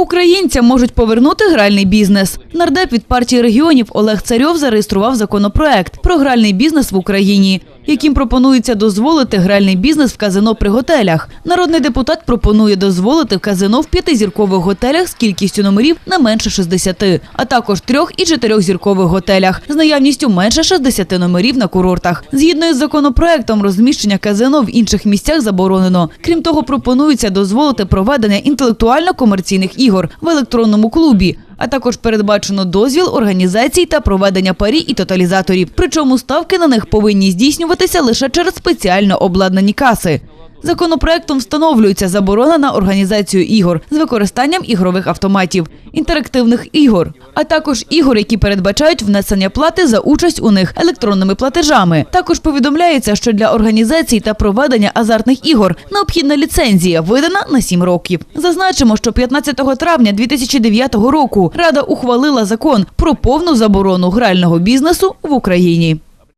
Українцям можуть повернути гральний бізнес. Нардеп від партії регіонів Олег Царьов зареєстрував законопроект про гральний бізнес в Україні, яким пропонується дозволити гральний бізнес в казино при готелях. Народний депутат пропонує дозволити в казино в п'ятизіркових готелях з кількістю номерів не менше 60, а також трьох і чотирьохзіркових готелях з наявністю менше 60 номерів на курортах. Згідно із законопроектом, розміщення казино в інших місцях заборонено. Крім того, пропонується дозволити проведення інтелектуально-комерційних ігор в електронному клубі. А також передбачено дозвіл організацій та проведення парі і тоталізаторів. Причому ставки на них повинні здійснюватися лише через спеціально обладнані каси. Законопроектом встановлюється заборона на організацію ігор з використанням ігрових автоматів, інтерактивних ігор, а також ігор, які передбачають внесення плати за участь у них електронними платежами. Також повідомляється, що для організації та проведення азартних ігор необхідна ліцензія, видана на 7 років. Зазначимо, що 15 травня 2009 року Рада ухвалила закон про повну заборону грального бізнесу в Україні.